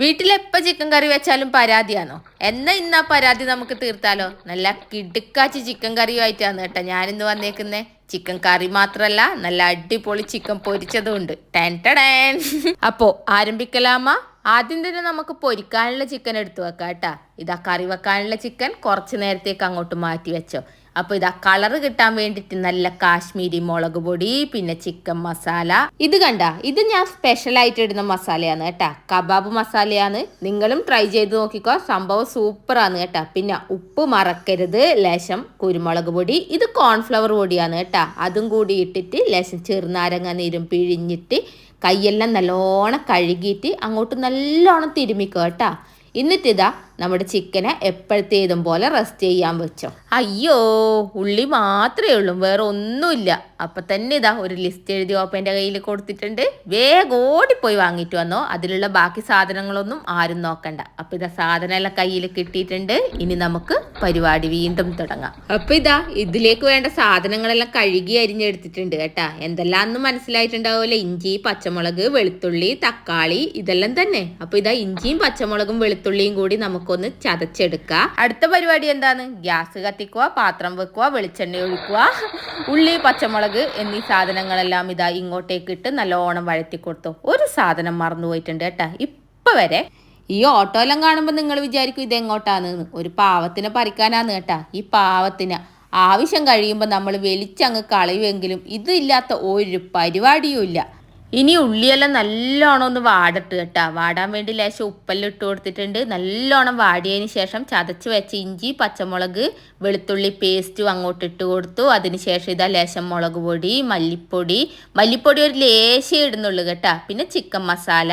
വീട്ടിലെപ്പ chicken കറി വെച്ചാലും പരാതിയാണോ? എന്നാ ഇന്നാ പരാതി നമുക്ക് തീർത്താലോ? നല്ല കിടുക്കാച്ചി ചിക്കൻ കറിയുമായിട്ടാണ് കേട്ടോ ഞാനിന്ന് വന്നേക്കുന്നേ. ചിക്കൻ കറി മാത്രല്ല നല്ല അടിപൊളി ചിക്കൻ പൊരിച്ചതും ഉണ്ട് ടെൻ ടടേൻ. അപ്പോ ആരംഭിക്കലാമ? ആദ്യം തന്നെ നമുക്ക് പൊരിക്കാനുള്ള ചിക്കൻ എടുത്തു വെക്കാം കേട്ടാ. ഇതാ കറി വെക്കാനുള്ള ചിക്കൻ കുറച്ച് നേരത്തേക്ക് അങ്ങോട്ട് മാറ്റി വെച്ചോ. അപ്പൊ ഇതാ കളറ് കിട്ടാൻ വേണ്ടിയിട്ട് നല്ല കാശ്മീരി മുളക് പൊടി പിന്നെ ചിക്കൻ മസാല ഇത് കണ്ട ഇത് ഞാൻ സ്പെഷ്യൽ ആയിട്ട് ഇടുന്ന മസാലയാണ് കേട്ടാ. കബാബ് മസാലയാണ് നിങ്ങളും ട്രൈ ചെയ്ത് നോക്കിക്കോ സംഭവം സൂപ്പറാണ് കേട്ടാ. പിന്നെ ഉപ്പ് മറക്കരുത് ലേശം കുരുമുളക് പൊടി. ഇത് കോൺഫ്ലവർ പൊടിയാണ് കേട്ടാ. അതും കൂടി ഇട്ടിട്ട് ലേശം ചെറുനാരങ്ങ നീരും പിഴിഞ്ഞിട്ട് കൈയെല്ലാം നല്ലോണം കഴുകിയിട്ട് അങ്ങോട്ട് നല്ലോണം തിരുമിക്കോ കേട്ടാ. എന്നിട്ടിതാ നമ്മുടെ ചിക്കനെ എപ്പോഴത്തേതും പോലെ റെസ്റ്റ് ചെയ്യാൻ വെച്ചോ. അയ്യോ ഉള്ളി മാത്രമേ ഉള്ളൂ വേറെ ഒന്നുമില്ല. അപ്പൊ തന്നെ ഇതാ ഒരു ലിസ്റ്റ് എഴുതി ഓപ്പന്റെ കയ്യിൽ കൊടുത്തിട്ടുണ്ട്. വേഗം ഓടിപ്പോയി വാങ്ങിയിട്ട് വന്നോ. അതിലുള്ള ബാക്കി സാധനങ്ങളൊന്നും ആരും നോക്കണ്ട. അപ്പൊ ഇതാ സാധനം എല്ലാം കയ്യിൽ കിട്ടിയിട്ടുണ്ട്. ഇനി നമുക്ക് പരിപാടി വീണ്ടും തുടങ്ങാം. അപ്പൊ ഇതാ ഇതിലേക്ക് വേണ്ട സാധനങ്ങളെല്ലാം കഴുകി അരിഞ്ഞെടുത്തിട്ടുണ്ട് കേട്ടാ. എന്തെല്ലാം മനസ്സിലായിട്ടുണ്ടാവുമല്ലോ. ഇഞ്ചി പച്ചമുളക് വെളുത്തുള്ളി തക്കാളി ഇതെല്ലാം തന്നെ. അപ്പൊ ഇതാ ഇഞ്ചിയും പച്ചമുളകും വെളുത്തുള്ളിയും കൂടി നമുക്കൊന്ന് ചതച്ചെടുക്കുക അടുത്ത പരിപാടി എന്താണ്? ഗ്യാസ് കത്തിക്കുക പാത്രം വെക്കുക വെളിച്ചെണ്ണ ഒഴിക്കുക ഉള്ളി പച്ചമുളക് എന്നീ സാധനങ്ങളെല്ലാം ഇതാ ഇങ്ങോട്ടേക്ക് ഇട്ട് നല്ലോണം വഴറ്റി കൊടുത്തു. ഒരു സാധനം മറന്നുപോയിട്ടുണ്ട് കേട്ടാ. ഇപ്പൊ വരെ ഈ ഓട്ടോ എല്ലാം കാണുമ്പോൾ നിങ്ങൾ വിചാരിക്കും ഇത് എങ്ങോട്ടാന്ന് ഒരു പാവത്തിനെ പറിക്കാനാന്ന് കേട്ടാ. ഈ പാവത്തിന് ആവശ്യം കഴിയുമ്പോൾ നമ്മൾ വലിച്ചങ്ങ് കളയുമെങ്കിലും ഇതില്ലാത്ത ഒരു പരിപാടിയും ഇല്ല. ഇനി ഉള്ളിയെല്ലാം നല്ലോണം ഒന്ന് വാടട്ട് കേട്ടോ. വാടാൻ വേണ്ടി ലേശം ഉപ്പെല്ലാം ഇട്ട് കൊടുത്തിട്ടുണ്ട്. നല്ലോണം വാടിയതിന് ശേഷം ചതച്ച് വെച്ച ഇഞ്ചി പച്ചമുളക് വെളുത്തുള്ളി പേസ്റ്റും അങ്ങോട്ട് ഇട്ട് കൊടുത്തു. അതിന് ശേഷം ഇതാ ലേശം മുളക് പൊടി മല്ലിപ്പൊടി. മല്ലിപ്പൊടി ഒരു ലേശം ഇടുന്നുള്ളൂ കേട്ടോ. പിന്നെ ചിക്കൻ മസാല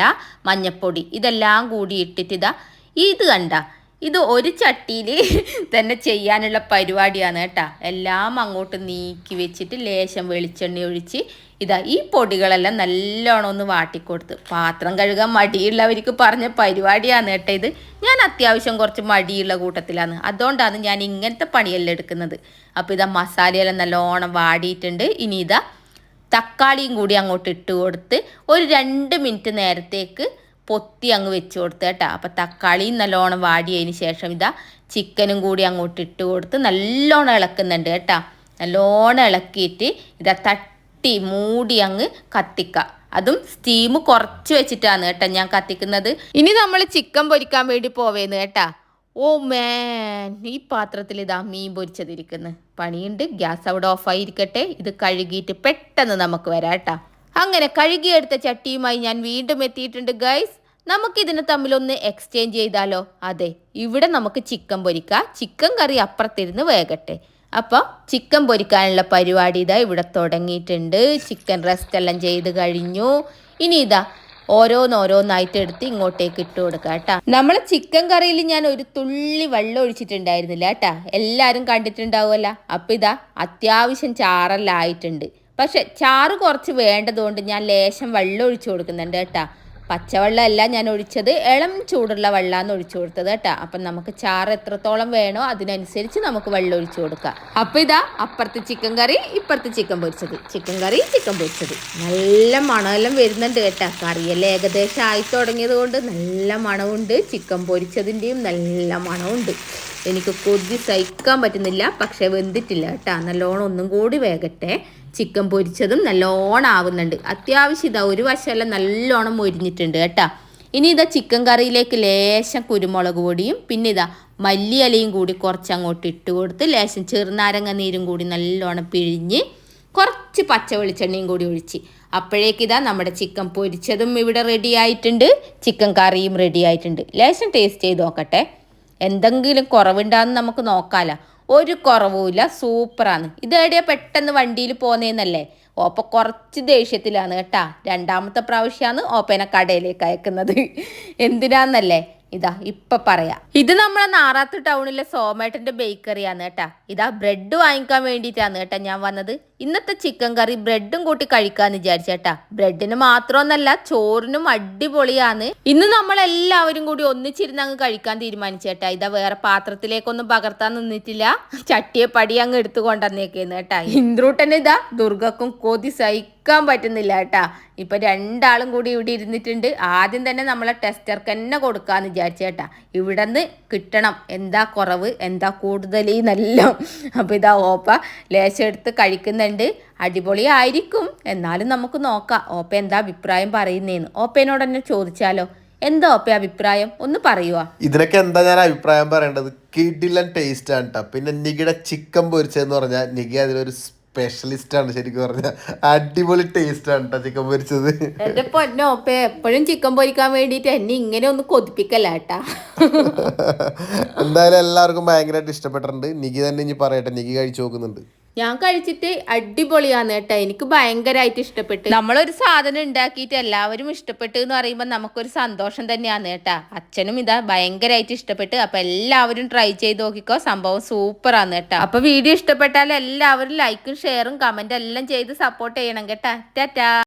മഞ്ഞപ്പൊടി. ഇതെല്ലാം കൂടി ഇട്ടിട്ട് ഇതാ ഇത് കണ്ട ഇത് ഒരു ചട്ടിയിൽ തന്നെ ചെയ്യാനുള്ള പരിപാടിയാണ് കേട്ടാ. എല്ലാം അങ്ങോട്ട് നീക്കി വെച്ചിട്ട് ലേശം വെളിച്ചെണ്ണ ഒഴിച്ച് ഇതാ ഈ പൊടികളെല്ലാം നല്ലോണം ഒന്ന് വാട്ടിക്കൊടുത്ത്. പാത്രം കഴുകാൻ മടിയുള്ളവർക്ക് പറഞ്ഞ പരിപാടിയാണ് കേട്ടോ ഇത്. ഞാൻ അത്യാവശ്യം കുറച്ച് മടിയുള്ള കൂട്ടത്തിലാണ്. അതുകൊണ്ടാണ് ഞാൻ ഇങ്ങനത്തെ പണിയെല്ലാം എടുക്കുന്നത്. അപ്പോൾ ഇതാ മസാലയെല്ലാം നല്ലോണം വാടിയിട്ടുണ്ട്. ഇനി ഇതാ തക്കാളിയും കൂടി അങ്ങോട്ട് ഇട്ട് കൊടുത്ത് ഒരു രണ്ട് മിനിറ്റ് നേരത്തേക്ക് പൊത്തി അങ്ങ് വെച്ച് കൊടുത്ത് കേട്ടോ. അപ്പം തക്കാളിയും നല്ലോണം വാടിയതിന് ശേഷം ഇതാ ചിക്കനും കൂടി അങ്ങോട്ട് ഇട്ട് കൊടുത്ത് നല്ലോണം ഇളക്കുന്നുണ്ട് കേട്ടോ. നല്ലോണം ഇളക്കിയിട്ട് ഇതാ തട്ടി മൂടി അങ്ങ് കത്തിക്കുക അതും സ്റ്റീം കുറച്ച് വെച്ചിട്ടാണ് കേട്ടോ ഞാൻ കത്തിക്കുന്നത്. ഇനി നമ്മൾ ചിക്കൻ പൊരിക്കാൻ വേണ്ടി പോവേന്ന് കേട്ടാ. ഓ മേൻ ഈ പാത്രത്തിൽ ഇതാ മീൻ പൊരിച്ചതിരിക്കുന്നു. പണിയുണ്ട് ഗ്യാസ് അവിടെ ഓഫായിരിക്കട്ടെ ഇത് കഴുകിയിട്ട് പെട്ടെന്ന് നമുക്ക് വരാം കേട്ടാ. അങ്ങനെ കഴുകിയെടുത്ത ചട്ടിയുമായി ഞാൻ വീണ്ടും എത്തിയിട്ടുണ്ട് ഗൈസ് തമ്മിൽ തമ്മിലൊന്ന് എക്സ്ചേഞ്ച് ചെയ്താലോ? അതെ ഇവിടെ നമുക്ക് ചിക്കൻ പൊരിക്കാം. ചിക്കൻ കറി അപ്പുറത്തിരുന്ന് വേകട്ടെ. അപ്പോൾ ചിക്കൻ പൊരിക്കാനുള്ള പരിപാടി ഇതാ ഇവിടെ തുടങ്ങിയിട്ടുണ്ട്. ചിക്കൻ റെസ്റ്റ് എല്ലാം ചെയ്ത് കഴിഞ്ഞു. ഇനി ഇതാ ഓരോന്നോരോന്നായിട്ട് എടുത്ത് ഇങ്ങോട്ടേക്ക് ഇട്ട് കൊടുക്കുക കേട്ടാ. നമ്മളെ ചിക്കൻ കറിയിൽ ഞാൻ ഒരു തുള്ളി വെള്ളം ഒഴിച്ചിട്ടുണ്ടായിരുന്നില്ല കേട്ടാ. എല്ലാവരും കണ്ടിട്ടുണ്ടാവുമല്ല. അപ്പം ഇതാ അത്യാവശ്യം ചാറെല്ലാം ആയിട്ടുണ്ട്. പക്ഷെ ചാറ് കുറച്ച് വേണ്ടതുകൊണ്ട് ഞാൻ ലേശം വെള്ളം ഒഴിച്ചു കൊടുക്കുന്നുണ്ട് കേട്ടാ. പച്ചവെള്ളമല്ല ഞാൻ ഒഴിച്ചത് ഇളം ചൂടുള്ള വെള്ളമാണ് ഒഴിച്ചു കൊടുത്തത് കേട്ടാ. അപ്പം നമുക്ക് ചാറ് എത്രത്തോളം വേണോ അതിനനുസരിച്ച് നമുക്ക് വെള്ളം ഒഴിച്ചു കൊടുക്കാം. അപ്പം ഇതാ അപ്പുറത്ത് ചിക്കൻ കറി ഇപ്പുറത്ത് ചിക്കൻ പൊരിച്ചത്. ചിക്കൻ കറി ചിക്കൻ പൊരിച്ചത്. നല്ല മണമെല്ലാം വരുന്നുണ്ട് കേട്ടാ. കറിയെല്ലാം ഏകദേശം ആയി തുടങ്ങിയത് കൊണ്ട് നല്ല മണമുണ്ട്. ചിക്കൻ പൊരിച്ചതിന്റെയും നല്ല മണമുണ്ട്. എനിക്ക് കൊതി സഹിക്കാൻ പറ്റുന്നില്ല പക്ഷേ വെന്തിട്ടില്ല കേട്ടാ. നല്ലോണം ഒന്നും കൂടി വേകട്ടെ. ചിക്കൻ പൊരിച്ചതും നല്ലോണം ആവുന്നുണ്ട്. അത്യാവശ്യം ഇതാ ഒരു വശമെല്ലാം നല്ലോണം മൊരിഞ്ഞിട്ടുണ്ട് കേട്ടോ. ഇനി ഇതാ ചിക്കൻ കറിയിലേക്ക് ലേശം കുരുമുളക് പൊടിയും പിന്നെ ഇതാ മല്ലിയലയും കൂടി കുറച്ച് അങ്ങോട്ട് ഇട്ട് കൊടുത്ത് ലേശം ചെറുനാരങ്ങ നീരും കൂടി നല്ലോണം പിഴിഞ്ഞ് കുറച്ച് പച്ച വെളിച്ചെണ്ണയും കൂടി ഒഴിച്ച് അപ്പോഴേക്ക് ഇതാ നമ്മുടെ ചിക്കൻ പൊരിച്ചതും ഇവിടെ റെഡി ആയിട്ടുണ്ട്. ചിക്കൻ കറിയും റെഡി ആയിട്ടുണ്ട്. ലേശം ടേസ്റ്റ് ചെയ്ത് നോക്കട്ടെ. എന്തെങ്കിലും കുറവുണ്ടാന്ന് നമുക്ക് നോക്കാലോ. ഒരു കുറവുമില്ല. സൂപ്പറാണ്. ഇത് എവിടെയാ പെട്ടെന്ന് വണ്ടിയിൽ പോന്നേന്നല്ലേ? ഓപ്പ കുറച്ച് ദേഷ്യത്തിലാണ് കേട്ടാ. രണ്ടാമത്തെ പ്രാവശ്യമാണ് ഓപ്പനെ കടയിലേക്ക് അയക്കുന്നത്. എന്തിനാന്നല്ലേ? ഇതാ ഇപ്പൊ പറയാ. ഇത് നമ്മളെ നാറാത്ത് ടൗണിലെ സോമേട്ടന്റെ ബേക്കറിയാണ് കേട്ടാ. ഇതാ ബ്രെഡ് വാങ്ങിക്കാൻ വേണ്ടിയിട്ടാണ് കേട്ടാ ഞാൻ വന്നത്. ഇന്നത്തെ ചിക്കൻ കറി ബ്രെഡും കൂട്ടി കഴിക്കാന്ന് വിചാരിച്ചേട്ടാ. ബ്രെഡിന് മാത്രമൊന്നല്ല ചോറിനും അടിപൊളിയാന്ന് ഇന്ന് നമ്മൾ എല്ലാവരും കൂടി ഒന്നിച്ചിരുന്ന് അങ്ങ് കഴിക്കാൻ തീരുമാനിച്ചേട്ടാ. ഇതാ വേറെ പാത്രത്തിലേക്കൊന്നും പകർത്താൻ നിന്നിട്ടില്ല. ചട്ടിയെ പടി അങ്ങ് എടുത്തു കൊണ്ടുവന്നേക്കേന്ന് കേട്ടാ. ഇന്ദ്രൂട്ടന് ഇതാ ദുർഗക്കും കൊതി സഹിക്കാൻ പറ്റുന്നില്ല കേട്ടാ. ഇപ്പൊ രണ്ടാളും കൂടി ഇവിടെ ഇരുന്നിട്ടുണ്ട്. ആദ്യം തന്നെ നമ്മളെ ടെസ്റ്റർക്ക് തന്നെ കൊടുക്കാന്ന് വിചാരിച്ചേട്ടാ. ഇവിടുന്ന് കിട്ടണം. എന്താ കുറവ് എന്താ കൂടുതൽ എന്നെല്ലാം. അപ്പൊ ഇതാ ഓപ്പ ലേശം എടുത്ത് കഴിക്കുന്നുണ്ട് അടിപൊളിയായിരിക്കും. എന്നാലും നമുക്ക് നോക്കാം. ഓപ്പ എന്താ അഭിപ്രായം പറയുന്നേന്ന്. ഓപ്പേനോട് തന്നെ ചോദിച്ചാലോ? എന്താ ഓപ്പ അഭിപ്രായം? ഒന്ന് പറയുക ഇതിനൊക്കെ എന്താ ഞാൻ അഭിപ്രായം പറയേണ്ടത്? കിഡിലൻ ടേസ്റ്റ് ആണ് കേട്ടോ പിന്നെ നികിയുടെ ചിക്കൻ പൊരിച്ചതെന്ന് പറഞ്ഞാൽ നികി അതിലൊരു സ്പെഷ്യലിസ്റ്റ് ആണ് ശരിക്കും പറഞ്ഞാൽ അടിപൊളി ടേസ്റ്റ് ആണ് കേട്ടോ ചിക്കൻ പൊരിച്ചത്. എന്റെ പൊന്നോപ്പ എപ്പോഴും ചിക്കൻ പൊരിക്കാൻ വേണ്ടിയിട്ട് എന്നെ ഇങ്ങനെ ഒന്ന് കൊതിപ്പിക്കല്ല കേട്ടാ എന്തായാലും എല്ലാവർക്കും ഭയങ്കരമായിട്ട് ഇഷ്ടപ്പെട്ടിട്ടുണ്ട്. നികി തന്നെ ഇനി പറയട്ടെ. നികി കഴിച്ചു നോക്കുന്നുണ്ട്. ഞാൻ കഴിച്ചിട്ട് അടിപൊളിയാന്ന് കേട്ടോ. എനിക്ക് ഭയങ്കരമായിട്ട് ഇഷ്ടപ്പെട്ടു. നമ്മളൊരു സാധനം ഉണ്ടാക്കിയിട്ട് എല്ലാവരും ഇഷ്ടപ്പെട്ടു എന്ന് പറയുമ്പോൾ നമുക്കൊരു സന്തോഷം തന്നെയാണ് കേട്ടാ. അച്ഛനും ഇതാ ഭയങ്കരമായിട്ട് ഇഷ്ടപ്പെട്ടു. അപ്പൊ എല്ലാവരും ട്രൈ ചെയ്ത് നോക്കിക്കോ. സംഭവം സൂപ്പറാണ് കേട്ടോ. അപ്പൊ വീഡിയോ ഇഷ്ടപ്പെട്ടാൽ എല്ലാവരും ലൈക്കും ഷെയറും കമന്റും എല്ലാം ചെയ്ത് സപ്പോർട്ട് ചെയ്യണം കേട്ടാ. ടാറ്റാ.